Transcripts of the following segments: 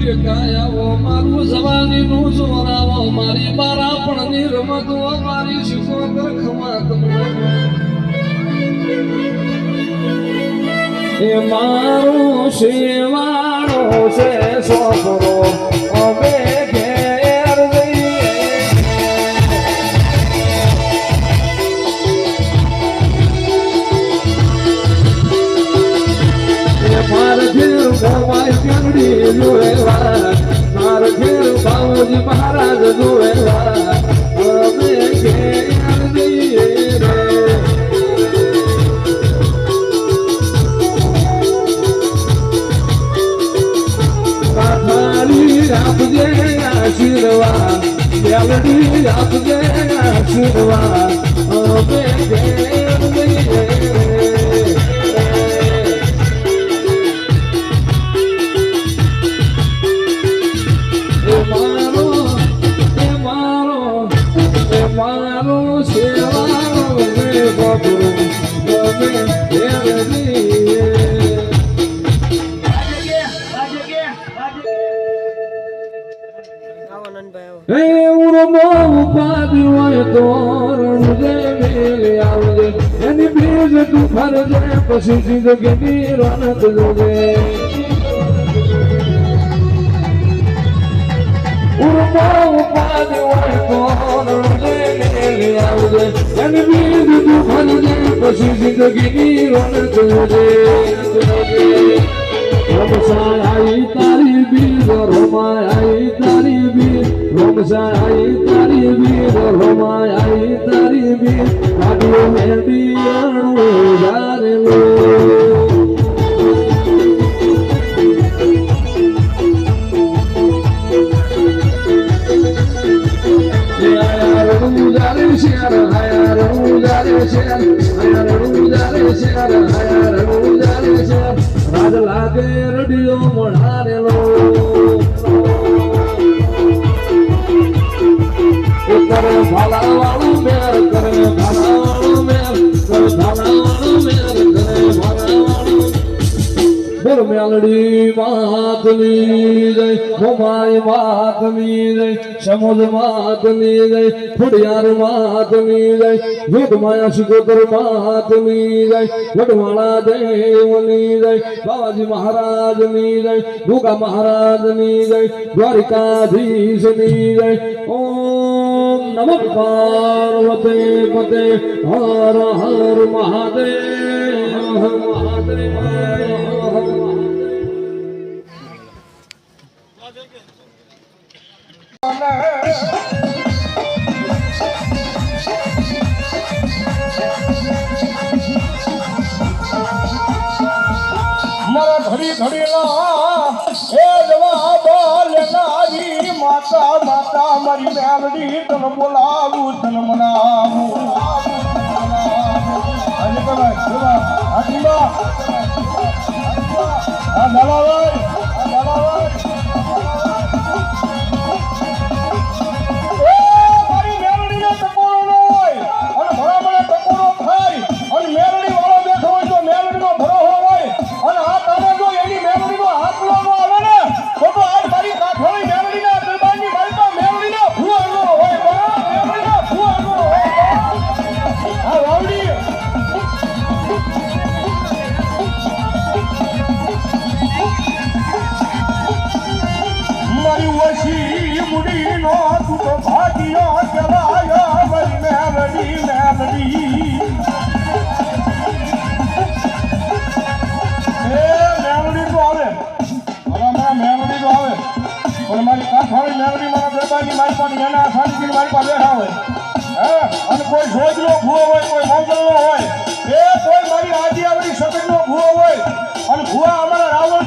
મારું જવાની જોરાવો મારી બારા પણ ની રમતો, મારી શીખો ખમા એ મારું શિવાળો છે સોસરો અમે Ya Rabbi, ya Rabbi, ya Rabbi, ya Rabbi, ઉપાધિ હોય તો રણજે મેલે આવજે, એની બીજ તું ફરજે, પછી જિંદગીની રોનક જોજે. પછી જિંદગીની રોનક bir Romay ay tari bir Romsay ay tari bir Romay ay tari bir Radyo me bir Yarlı Yeah. Meldi માતની રે ભોમાય માતની રે સમુદ માતની રે ફુડિયાર માતની રે વેદમાયા સુગોદર માતની રે વડવાળા દેવની રે બાવાજી મહારાજની રે ભૂગા મહારાજની રે દ્વારિકાધીશની રે ઓમ નમ પાર્વતે પતે, હર હર મહાદેવ મહાદેવ. ઘડીલા એ જવા બોલ નારી, માતા માતા મારી મેરડી, તન બોલાવું, તન મનાવું. હાજી ભાઈ હાજી બા આ લાલા શાંતિથી બેઠા હોય. અને કોઈ જોજનો ભૂવો હોય, કોઈ મોગલનો હોય, એ કોઈ મારી આજી આવડી સગડનો ભૂવો હોય. અને ભૂવા અમારા રાવણ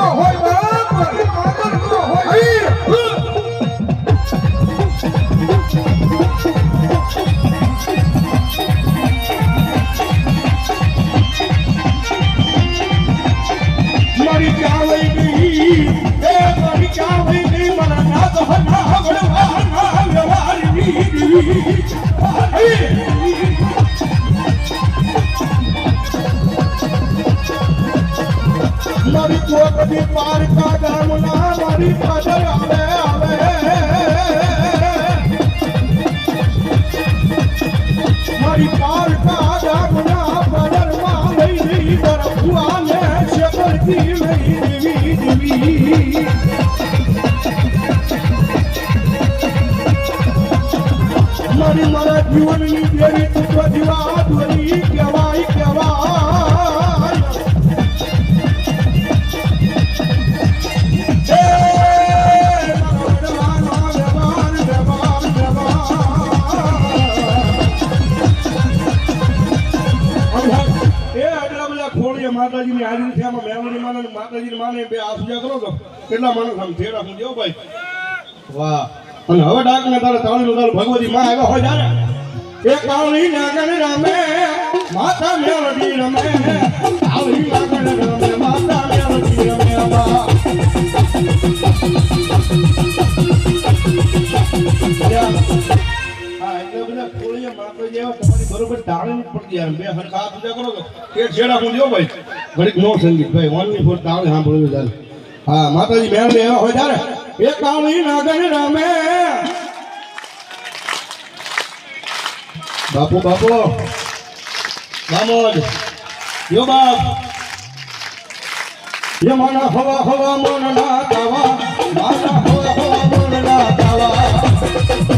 માંગણ નો મારી મારા જીવનની દેવી તો જીવા કહેવાય કહેવાય માને બે આસુજા કરો તો કેટલા માણસ આમ થેડા હું જેવો ભાઈ. વાહ. અને હવે ડાક ને તારે તાળી તારે ભગવતી માં આવ્યા હોય જાને એ કાળી નાગણ રમે માતા મેળવી રમે. કાળી નાગણ રમે માતા મેળવી રમે વાહ. બરોબર તાળી પડતી આવે. બે હરખા ઊંચા કરો તો. એક છેડા હું લ્યો ભાઈ. ઘડીક નો સંગીત. ભાઈ, only ફોર તાળી સાંભળ્યું ચાલે. હા, માતાજી મેળવે એવા હોય ત્યારે. એ કાળી નાગણ રમે. બાપુ બાપુ. માના હવા હવા મન ના તાવા. મન હવા હવા મન ના દાવા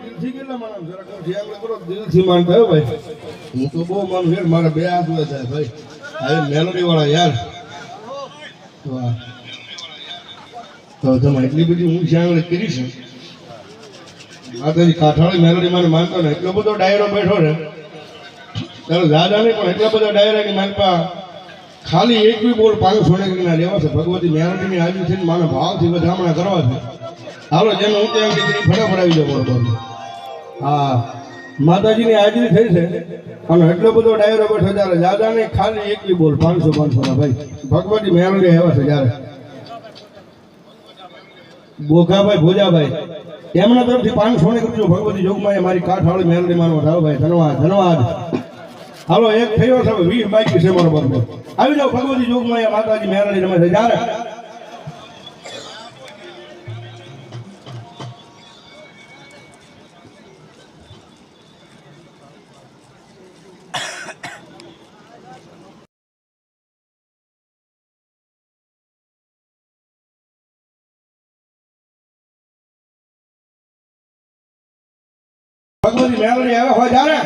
દિલથી કેટલા હો ભાઈ હું તો બહુ માનું યાર મારા બે હાથ હોય થાય ભાઈ હવે મેલોડી વાળા યાર વાહ તો તમે એટલી બધી હું શ્યાંગળી કરી માતાજી કાઠાળી મેલોડી મને માનતો ને એટલો બધો ડાયરો બેઠો છે. તારો દાદા નહીં, પણ એટલા બધા ડાયરાની માનપા ખાલી એક બી બોલ પાંચ ને ના લેવા છે. ભગવતી મેલોડીની હાજરી થઈને માને ભાવથી વધામણા કરવા છે. હાલો, જેને હું ત્યાં દીકરી ફટાફટ આવી બરોબર હા, માતાજીની હાજરી થઈ છે. અને એટલો બધો ડાયરો બેઠો ત્યારે દાદા ને ખાલી એક બી બોલ પાંચસો પાંચસો ના ભાઈ. ભગવતી મેલોડી આવ્યા છે ત્યારે. બોઘાભાઈ, ભોજાભાઈ. એમના તરફથી પાંચસો ને કરજો. ભગવતી જોગમાં એ મારી કાઠવાળી મેલડી માનો થાવ ભાઈ, ધન્યવાદ ધન્યવાદ. હાલો, એક થયો છે, વીસ બાકી છે મારો બરોબર આવી જાઓ ભગવતી જોગમાં માતાજી મેલડી રમે છે જ્યારે ભગવતી મેળવી આવે હોય જાણે.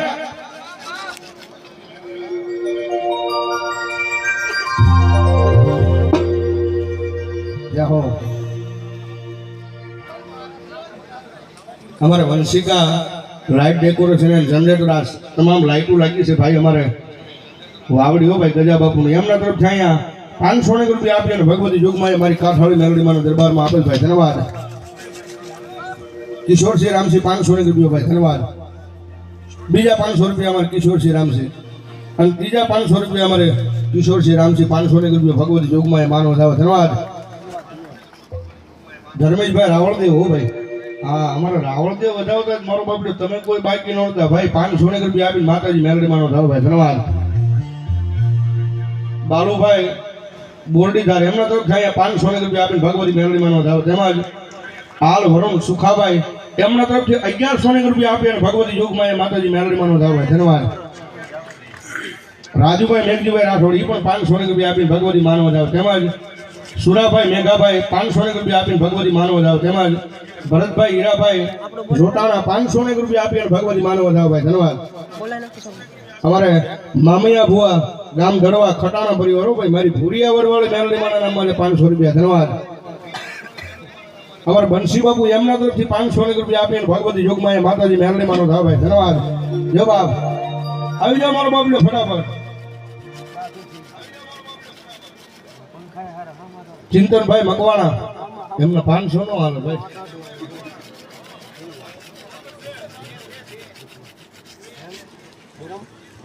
અમારે Vanshika light decoration and generator આ તમામ લાઇટો લાગી છે ભાઈ અમારે. વાવડી હો ભાઈ ગજા બાપુ એમના તરફથી અહીંયા પાંચસો ને રૂપિયા આપીએ અને ભગવતી જોગમાં મારી કાઠાળી મેલડીમાં દરબારમાં આપેલ ભાઈ. ધન્યવાદ. કિશોરસિંહ રામસિંહ, પાંચસો ને રૂપિયા ભાઈ ધન્યવાદ બીજા પાંચસો રૂપિયા અમારે કિશોરસિંહ રામસિંહ. અને ત્રીજા પાંચસો રૂપિયા અમારે કિશોરસિંહ રામસિંહ, પાંચસો ને રૂપિયા ભગવતી જોગમાં માનવ દાવ ધન્યવાદ ધર્મેશભાઈ રાવળદેવ, હો ભાઈ. હા, અમારા રાવળદેવ વધાવતા મારો બાપડો તમે કોઈ બાકી નહોતા. ભાઈ, પાંચસો ને રૂપિયા આપીને માતાજી મેલડી માનો થાવ ભાઈ ધન્યવાદ બાલુભાઈ બોરડીધાર, એમના તરફ થાય પાંચસો ને રૂપિયા આપીને ભગવતી મેલડી માનો દાવ તેમજ હાલ વરુણ સુખાભાઈ એમના તરફથી અગિયારસો ને રૂપિયા આપી અને ભગવતી યુગમાં એ માતાજી મેલડી માનો થાવ ભાઈ ધન્યવાદ. રાજુભાઈ મેઘજીભાઈ રાઠોડ એ પણ પાંચસો ને રૂપિયા આપીને ભગવતી માનવ જાવ તેમજ સુરાભાઈ મેઘાભાઈ પાંચસો ને રૂપિયા આપીને ભગવતી માનવ જાવ તેમજ ભરતભાઈ હીરાભાઈ જોટાણા પાંચસો ને રૂપિયા આપીને ભગવતી માનવ જાવ ભાઈ. ધન્યવાદ. અમારે મામૈયા ભુવા ગામ ગઢવા ખટાણા પરિવારો. ભાઈ, મારી ભૂરિયા વરવાળી મેલડી માના નામ પાંચસો રૂપિયા. ધન્યવાદ. અમારે બંશી બાપુ એમના તરફથી પાંચસો ને રૂપિયા આપીને ભગવતી યોગમાં એ માતાજી માનો થાવ ભાઈ. ધન્યવાદ. જવાબ. આવી જાઓ મારો બાપલો ફટાફટ. ચિંતનભાઈ મકવાણા. એમને પાંચસો નો હાલ ભાઈ.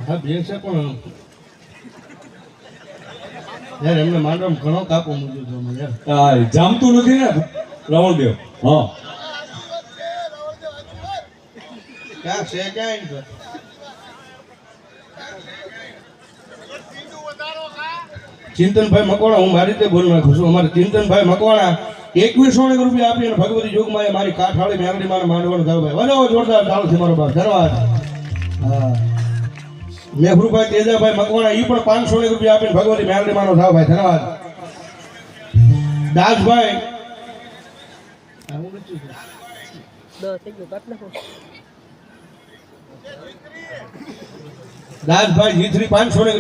હા, બે છે પણ. યાર, એમને માંડવા ઘણો કાપો મૂક્યો યાર. જામતું નથી ને? રાવણદેવ હા. ક્યાં છે ક્યાં ચિંતનભાઈ મકવાણા હું મારી રીતે બોલી નાખું છું. અમારે ચિંતનભાઈ મકવાણા એકવીસો ને રૂપિયા આપી અને ભગવતી જોગમાં એ મારી કાઠાળી મેંગડી મારે માંડવાનું થયું ભાઈ વધાવો જોરદાર ચાલુ છે મારો બાપ. ધન્યવાદ. હા. મેઘરુભાઈ તેજાભાઈ મકવાણા એ પણ પાંચસો ને રૂપિયા આપીને ભગવતી મેંગડી માનો થાવ ભાઈ ધન્યવાદ. દાસભાઈ દાસભાઈ જીથરી પાંચસો ને